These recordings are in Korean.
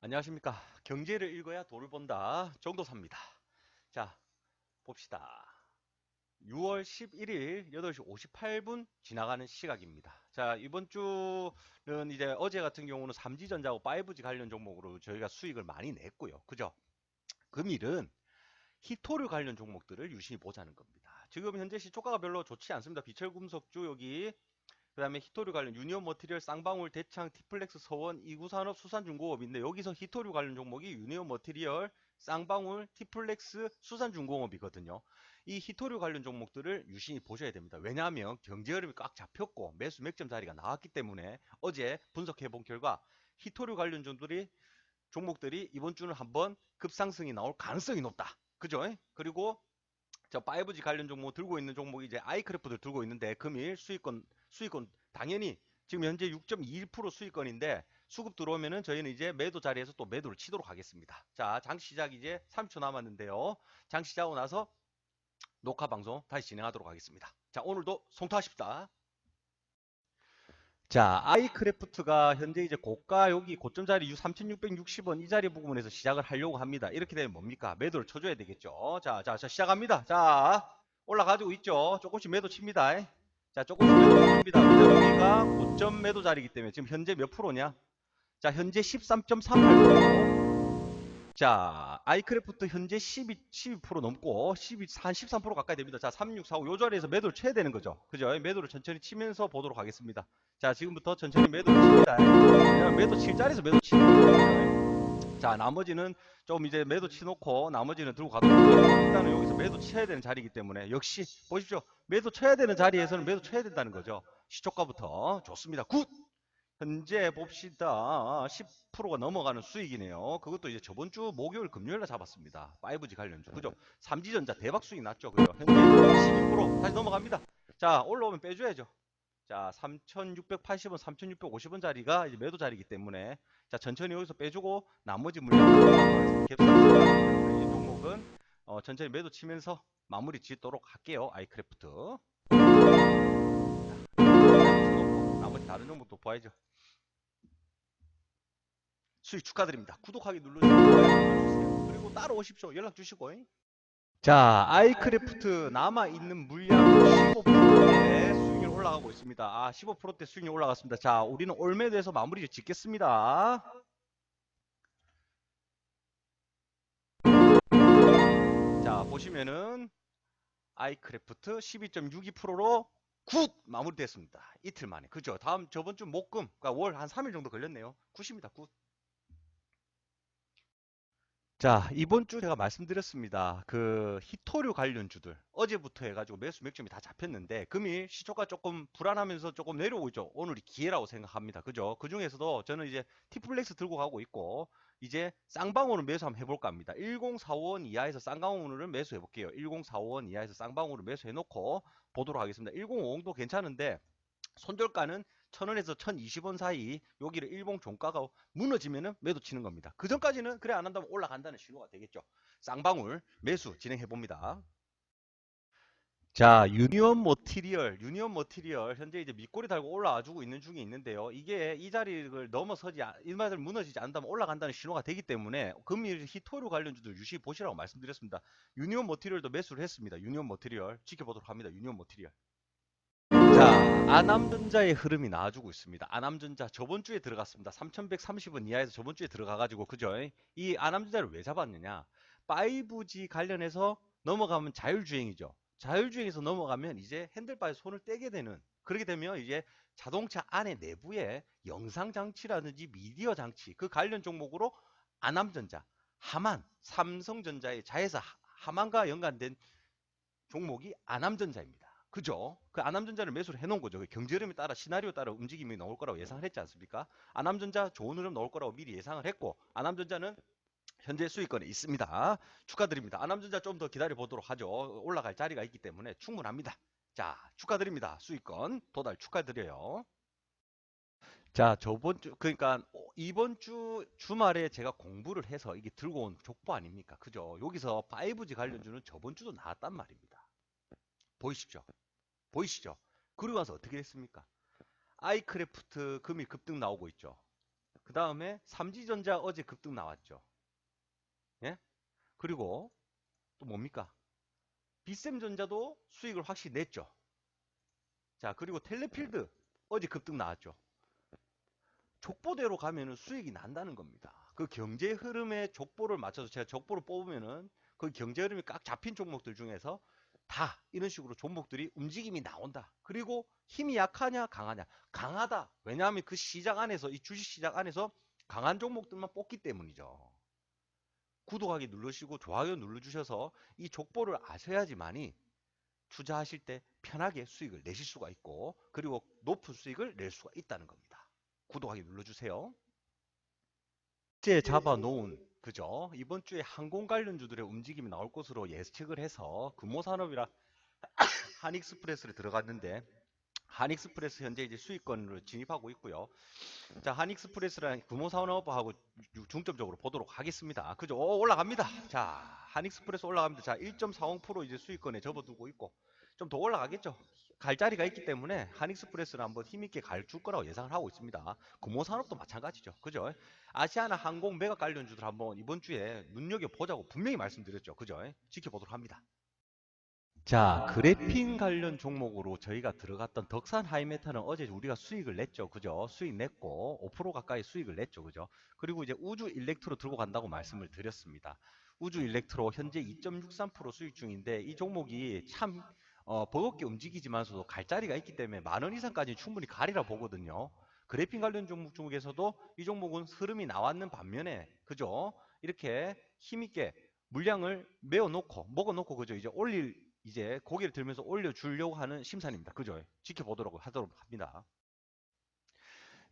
안녕하십니까. 경제를 읽어야 돈을 번다. 정도사입니다. 자, 봅시다. 6월 11일 8시 58분 지나가는 시각입니다. 자, 이번 주는 이제 어제 같은 경우는 3지전자하고 5G 관련 종목으로 저희가 수익을 많이 냈고요. 그죠? 금일은 히토류 관련 종목들을 유심히 보자는 겁니다. 지금 현재 시초가가 별로 좋지 않습니다. 비철금속주 여기 그 다음에 히토류 관련 유니온 머티리얼 쌍방울 대창 티플렉스 서원 이구산업 수산중공업인데 여기서 히토류 관련 종목이 유니온 머티리얼 쌍방울 티플렉스 수산중공업이거든요. 이 히토류 관련 종목들을 유심히 보셔야 됩니다. 왜냐하면 경제 흐름이 꽉 잡혔고 매수 맥점 자리가 나왔기 때문에 어제 분석해 본 결과 히토류 관련 종들이 종목들이 이번 주는 한번 급상승이 나올 가능성이 높다. 그죠? 그리고 저 5G 관련 종목 들고 있는 종목이 이제 아이크래프트를 들고 있는데 금일 수익권 수익권 당연히 지금 현재 6.21% 수익권인데 수급 들어오면은 저희는 이제 매도 자리에서 또 매도를 치도록 하겠습니다. 자, 장 시작 이제 30초 남았는데요. 장 시작하고 나서 녹화 방송 다시 진행하도록 하겠습니다. 자, 오늘도 송투하십시다. 자, 아이크래프트가 현재 이제 고가 여기 고점 자리 3660원 이 자리 부분에서 시작을 하려고 합니다. 이렇게 되면 뭡니까? 매도를 쳐줘야 되겠죠. 자, 자, 자, 시작합니다. 자, 올라가지고 있죠. 조금씩 매도 칩니다. 자, 칩니다. 왜냐면 여기가 고점 매도 자리이기 때문에 지금 현재 몇 프로냐? 자, 현재 13.38%. 자, 아이크래프트 현재 12, 12% 넘고 12, 한 13% 가까이 됩니다. 자, 3645, 요 자리에서 매도를 쳐야 되는 거죠. 그죠? 매도를 천천히 치면서 보도록 하겠습니다. 자, 지금부터 천천히 매도를 칩니다. 매도 칠 자리에서 매도 치는 거예요. 자, 나머지는 좀 이제 매도 치놓고 나머지는 들고 가도록 하겠습니다. 일단은 여기서 매도 쳐야 되는 자리이기 때문에 역시 보십시오. 매도 쳐야 되는 자리에서는 매도 쳐야 된다는 거죠. 시초가부터 좋습니다. 굿! 현재 봅시다. 10%가 넘어가는 수익이네요. 그것도 이제 저번 주 목요일 금요일에 잡았습니다. 5G 관련주. 그죠? 삼지전자 대박 수익 났죠. 그죠? 현재 12% 다시 넘어갑니다. 자, 올라오면 빼줘야죠. 자, 3,680원, 3,650원 자리가 이제 매도 자리이기 때문에 자, 천천히 여기서 빼주고 나머지 물량 갭상승 이 종목은 어, 천천히 매도 치면서 마무리 짓도록 할게요. 아이크래프트. 자, 나머지 다른 종목도 봐야죠. 수익 축하드립니다. 구독하기 눌러주세요. 그리고 따로 오십시오. 연락 주시고. 자, 아이크래프트 남아 있는 물량 15%대 수익이 올라가고 있습니다. 아, 15%대 수익이 올라갔습니다. 자, 우리는 올매도에서 마무리 짓겠습니다. 자, 보시면은 아이크래프트 12.62%로 굿 마무리됐습니다. 이틀 만에. 그죠? 다음 저번 주 목금, 그러니까 월 한 3일 정도 걸렸네요. 굿입니다. 굿. 자, 이번 주 제가 말씀드렸습니다. 그 히토류 관련주들 어제부터 해가지고 매수 맥점이 다 잡혔는데 금일 시초가 조금 불안하면서 조금 내려오고 있죠. 오늘이 기회라고 생각합니다. 그죠? 그 중에서도 저는 이제 티플렉스 들고 가고 있고 이제 쌍방울을 매수 한번 해볼까 합니다. 1045원 이하에서 쌍방울을 매수해 볼게요. 1045원 이하에서 쌍방울을 매수해 놓고 보도록 하겠습니다. 1050도 괜찮은데 손절가는 1000원에서 1020원 사이 여기를 일봉 종가가 무너지면은 매도 치는 겁니다. 그 전까지는 그래 안 한다면 올라간다는 신호가 되겠죠. 쌍방울 매수 진행해 봅니다. 자, 유니온 머티리얼, 유니온 머티리얼 현재 이제 밑꼬리 달고 올라와 주고 있는 중에 있는데요. 이게 이 자리를 넘어서지 않- 이 맛을 무너지지 않다면 올라간다는 신호가 되기 때문에 금일 히토류 관련주들 유심히 보시라고 말씀드렸습니다. 유니온 머티리얼도 매수를 했습니다. 유니온 머티리얼 지켜보도록 합니다. 유니온 머티리얼. 자, 아남전자의 흐름이 나와주고 있습니다. 아남전자 저번 주에 들어갔습니다. 3130원 이하에서 저번 주에 들어가가지고 그죠? 이 아남전자를 왜 잡았느냐? 5G 관련해서 넘어가면 자율주행이죠. 자율주행에서 넘어가면 이제 핸들바에 손을 떼게 되는 그렇게 되면 이제 자동차 안에 내부에 영상 장치라든지 미디어 장치 그 관련 종목으로 아남전자, 하만, 삼성전자의 자회사 하- 하만과 연관된 종목이 아남전자입니다. 그죠? 그 아남전자를 매수를 해놓은 거죠. 그 경제 흐름에 따라 시나리오 따라 움직임이 나올 거라고 예상을 했지 않습니까? 아남전자 좋은 흐름 나올 거라고 미리 예상을 했고 아남전자는 현재 수익권에 있습니다. 축하드립니다. 아남전자 좀 더 기다려 보도록 하죠. 올라갈 자리가 있기 때문에 충분합니다. 자, 축하드립니다. 수익권 도달 축하드려요. 자, 저번 주 그러니까 어, 이번 주 주말에 제가 공부를 해서 이게 들고 온 족보 아닙니까? 그죠? 여기서 5G 관련주는 저번 주도 나왔단 말입니다. 보이시죠? 보이시죠? 그리고 와서 어떻게 됐습니까? 아이크래프트 금일 급등 나오고 있죠. 그 다음에 삼지전자 어제 급등 나왔죠. 예? 그리고 또 뭡니까? 비셈전자도 수익을 확실히 냈죠. 자, 그리고 텔레필드 어제 급등 나왔죠. 족보대로 가면은 수익이 난다는 겁니다. 그 경제 흐름에 족보를 맞춰서 제가 족보를 뽑으면은 그 경제 흐름이 꽉 잡힌 종목들 중에서 다 이런 식으로 종목들이 움직임이 나온다. 그리고 힘이 약하냐 강하냐 강하다. 왜냐하면 그 시장 안에서 이 주식 시장 안에서 강한 종목들만 뽑기 때문이죠. 구독하기 누르시고 좋아요 눌러주셔서 이 족보를 아셔야지만이 투자하실 때 편하게 수익을 내실 수가 있고 그리고 높은 수익을 낼 수가 있다는 겁니다. 구독하기 눌러주세요. 제 잡아놓은 그죠? 이번 주에 항공 관련주들의 움직임이 나올 것으로 예측을 해서 금호산업이라 한익스프레스를 들어갔는데 한익스프레스 현재 이제 수익권으로 진입하고 있고요. 자, 한익스프레스랑 금호산업하고 유- 중점적으로 보도록 하겠습니다. 그죠? 오, 올라갑니다. 자, 한익스프레스 올라갑니다. 자, 1.40% 이제 수익권에 접어두고 있고 좀 더 올라가겠죠. 갈 자리가 있기 때문에 한익스프레스는 한번 힘있게 갈 줄 거라고 예상을 하고 있습니다. 금호산업도 마찬가지죠. 그죠? 아시아나 항공 매각 관련주들 한번 이번 주에 눈여겨보자고 분명히 말씀드렸죠. 그죠? 지켜보도록 합니다. 자, 그래핀 관련 종목으로 저희가 들어갔던 덕산 하이메탈은 어제 우리가 수익을 냈죠. 그죠? 수익 냈고 5% 가까이 수익을 냈죠. 그죠? 그리고 이제 우주 일렉트로 들고 간다고 말씀을 드렸습니다. 우주 일렉트로 현재 2.63% 수익 중인데 이 종목이 참 어, 버겁게 움직이지만서도 갈 자리가 있기 때문에 만 원 이상까지 충분히 가리라 보거든요. 그래핀 관련 종목 중에서도 이 종목은 흐름이 나왔는 반면에 그죠? 이렇게 힘있게 물량을 메어 놓고 먹어 놓고 그죠? 이제 올릴 이제 고개를 들면서 올려주려고 하는 심산입니다. 그죠? 지켜보도록 하도록 합니다.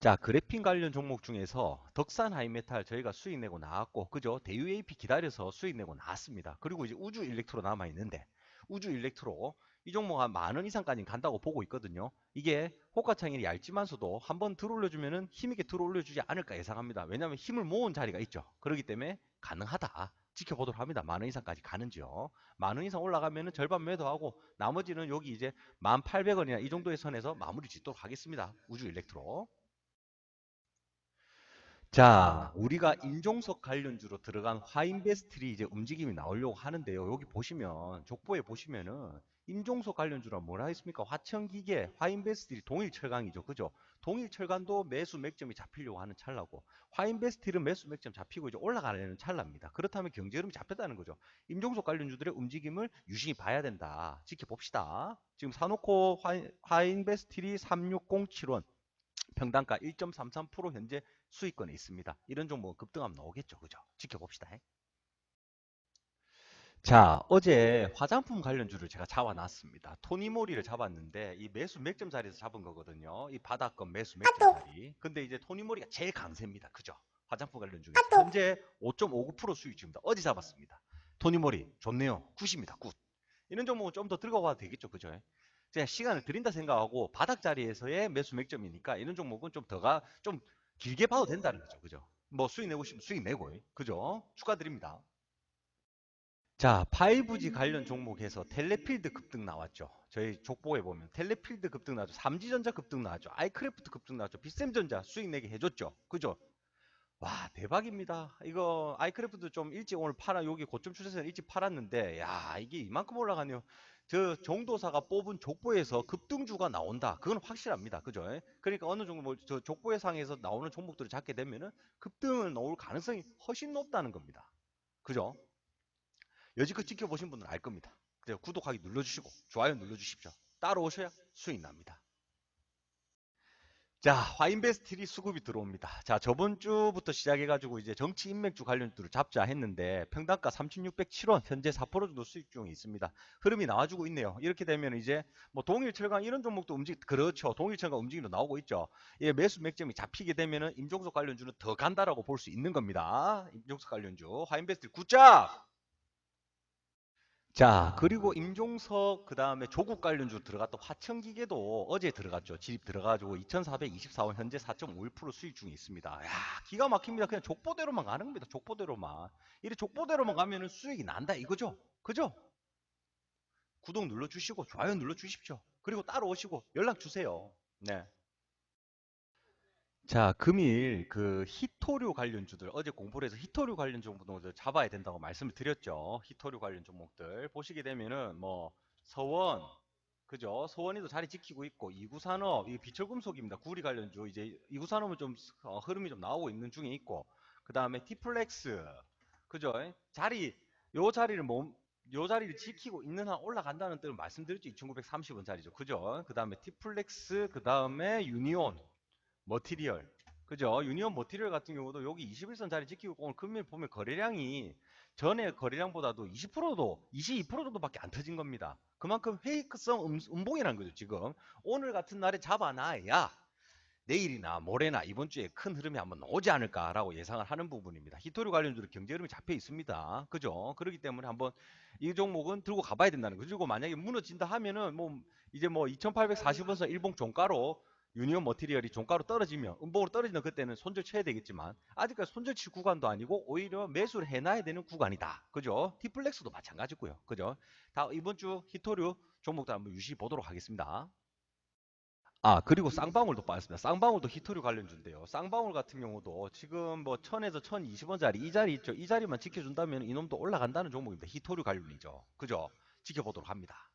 자, 그래핀 관련 종목 중에서 덕산 하이메탈 저희가 수익 내고 나왔고, 그죠? 대유 AP 기다려서 수익 내고 나왔습니다. 그리고 이제 우주 일렉트로 남아 있는데, 우주 일렉트로 이 종목 한 만 원 이상까지 간다고 보고 있거든요. 이게 호가창이 얇지만서도 한번 들어올려주면은 힘있게 들어올려주지 않을까 예상합니다. 왜냐하면 힘을 모은 자리가 있죠. 그렇기 때문에 가능하다. 지켜보도록 합니다. 만 원 이상까지 가는지요. 만 원 이상 올라가면은 절반 매도하고 나머지는 여기 이제 1,800원이나 이 정도의 선에서 마무리 짓도록 하겠습니다. 우주 일렉트로. 자, 우리가 인종석 관련주로 들어간 화인베스트리 이제 움직임이 나오려고 하는데요. 여기 보시면 족보에 보시면은 인종석 관련주라 뭐라 했습니까? 화천기계, 화인베스트리 동일 철강이죠. 그죠? 동일 철강도 매수 맥점이 잡히려고 하는 찰나고 화인베스트리는 매수 맥점 잡히고 이제 올라가려는 찰나입니다. 그렇다면 경제 흐름이 잡혔다는 거죠. 임종석 관련주들의 움직임을 유심히 봐야 된다. 지켜봅시다. 지금 사놓고 화인, 화인베스트리 36071원 평단가 1.33% 현재 수익권에 있습니다. 이런 종목은 급등하면 나오겠죠. 그죠? 지켜봅시다. 자, 어제 화장품 관련주를 제가 잡아놨습니다. 토니모리를 잡았는데 이 매수 맥점 자리에서 잡은 거거든요. 이 바닥권 매수 맥점 자리. 근데 이제 토니모리가 제일 강세입니다. 그죠? 화장품 관련 중에서 현재 5.59% 수익 중입니다. 어제 잡았습니다. 토니모리 좋네요. 굿입니다. 굿. 이런 종목은 좀 더 들고 가도 되겠죠. 그죠? 그냥 시간을 드린다 생각하고 바닥 자리에서의 매수 맥점이니까 이런 종목은 좀 더가 좀 길게 봐도 된다는 거죠. 그죠? 뭐 수익 내고 싶으면 수익 내고. 그죠? 축하드립니다. 자, 5G 관련 종목에서 텔레필드 급등 나왔죠. 저희 족보에 보면 텔레필드 급등 나왔죠. 삼지전자 급등 나왔죠. 아이크래프트 급등 나왔죠. 비셈전자 수익 내게 해줬죠. 그죠? 와 대박입니다. 이거 아이크래프트 좀 일찍 오늘 팔아 여기 고점 추세선 일찍 팔았는데 야 이게 이만큼 올라가네요. 저 정도사가 뽑은 족보에서 급등주가 나온다. 그건 확실합니다. 그죠? 그러니까 어느 정도 뭐 저 족보의 상에서 나오는 종목들을 잡게 되면은 급등을 나올 가능성이 훨씬 높다는 겁니다. 그죠? 여지껏 지켜보신 분은 알 겁니다. 구독하기 눌러주시고 좋아요 눌러주십시오. 따라오셔야 수익 납니다. 자, 화인베스트리 수급이 들어옵니다. 자, 저번 주부터 시작해가지고 이제 정치 인맥주 관련주를 잡자 했는데 평단가 3,607원 현재 4% 정도 수익 중에 있습니다. 흐름이 나와주고 있네요. 이렇게 되면 이제 뭐 동일 철강 이런 종목도 움직 그렇죠. 동일 철강 움직임도 나오고 있죠. 예, 매수 맥점이 잡히게 되면은 임종석 관련주는 더 간다라고 볼 수 있는 겁니다. 임종석 관련주 화인베스트리 굿잡. 자, 그리고 임종석 그다음에 조국 관련주 들어갔던 화천기계도 어제 들어갔죠. 진입 들어가지고 2,424원 현재 4.51% 수익 중에 있습니다. 야, 기가 막힙니다. 그냥 족보대로만 가는 겁니다. 족보대로만. 이래 족보대로만 가면은 수익이 난다 이거죠. 그죠? 구독 눌러 주시고 좋아요 눌러 주십시오. 그리고 따로 오시고 연락 주세요. 네. 자, 금일 그 히토류 관련 주들 어제 공부를 해서 히토류 관련 종목들 잡아야 된다고 말씀을 드렸죠. 히토류 관련 종목들 보시게 되면은 뭐 서원 그죠? 서원이도 자리 지키고 있고 이구산업 이 비철금속입니다. 구리 관련주 이제 이구산업은 좀 어, 흐름이 좀 나오고 있는 중에 있고 그 다음에 티플렉스 그죠? 자리 요 자리를 몸, 요 자리를 지키고 있는 한 올라간다는 뜻을 말씀드렸죠. 2930원 자리죠. 그죠? 그 다음에 티플렉스 그 다음에 유니온 머티리얼. 그죠? 유니온 머티리얼 같은 경우도 여기 21선 자리 지키고 오늘 금일 보면 거래량이 전에 거래량보다도 20%도 22% 정도밖에 안 터진 겁니다. 그만큼 페이크성 음, 음봉이라는 거죠, 지금. 오늘 같은 날에 잡아놔야 내일이나 모레나 이번 주에 큰 흐름이 한번 나오지 않을까라고 예상을 하는 부분입니다. 히토류 관련주로 경제 흐름이 잡혀 있습니다. 그죠? 그렇기 때문에 한번 이 종목은 들고 가봐야 된다는 거죠. 그리고 만약에 무너진다 하면은 뭐 이제 뭐 2840원선 일봉 종가로 유니온 머티리얼이 종가로 떨어지면 음봉으로 떨어지는 그때는 손절 쳐야 되겠지만 아직까지 손절 칠 구간도 아니고 오히려 매수를 해놔야 되는 구간이다. 그죠? 티플렉스도 마찬가지고요. 그죠? 다 이번 주 히토류 종목도 한번 유시 보도록 하겠습니다. 아 그리고 쌍방울도 빠졌습니다. 쌍방울도 히토류 관련주인데요. 쌍방울 같은 경우도 지금 뭐 1000에서 1020원짜리 이 자리 있죠. 이 자리만 지켜준다면 이놈도 올라간다는 종목입니다. 히토류 관련이죠. 그죠? 지켜보도록 합니다.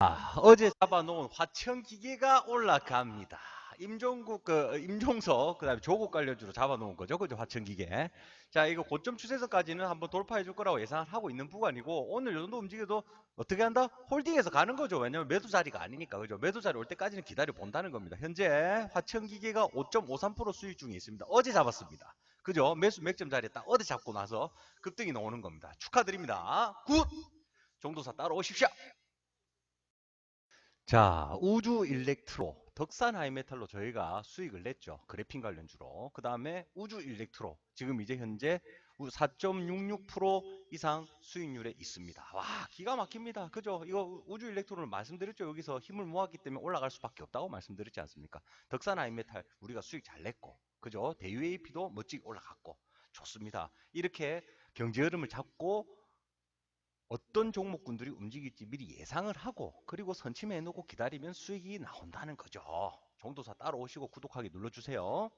아, 어제 잡아놓은 화천 기계가 올라갑니다. 임종국, 그, 임종석, 그 다음에 조국 관련주로 잡아놓은 거죠. 그죠? 화천 기계. 자, 이거 고점 추세선까지는 한번 돌파해 줄 거라고 예상을 하고 있는 부분이고, 오늘 요 정도 움직여도 어떻게 한다? 홀딩해서 가는 거죠. 왜냐면 매도 자리가 아니니까. 그죠? 매도 자리 올 때까지는 기다려 본다는 겁니다. 현재 화천 기계가 5.53% 수익 중에 있습니다. 어제 잡았습니다. 그죠? 매수 맥점 자리에 딱 어제 잡고 나서 급등이 나오는 겁니다. 축하드립니다. 굿! 정도사 따라오십시오. 자, 우주 일렉트로, 덕산 하이메탈로 저희가 수익을 냈죠. 그래핀 관련주로. 그 다음에 우주 일렉트로. 지금 이제 현재 4.66% 이상 수익률에 있습니다. 와, 기가 막힙니다. 그죠? 이거 우주 일렉트로를 말씀드렸죠. 여기서 힘을 모았기 때문에 올라갈 수밖에 없다고 말씀드렸지 않습니까? 덕산 하이메탈 우리가 수익 잘 냈고, 그죠? 대유AP도 멋지게 올라갔고, 좋습니다. 이렇게 경제 흐름을 잡고 어떤 종목군들이 움직일지 미리 예상을 하고 그리고 선침해 놓고 기다리면 수익이 나온다는 거죠. 정도사 따로 오시고 구독하기 눌러주세요.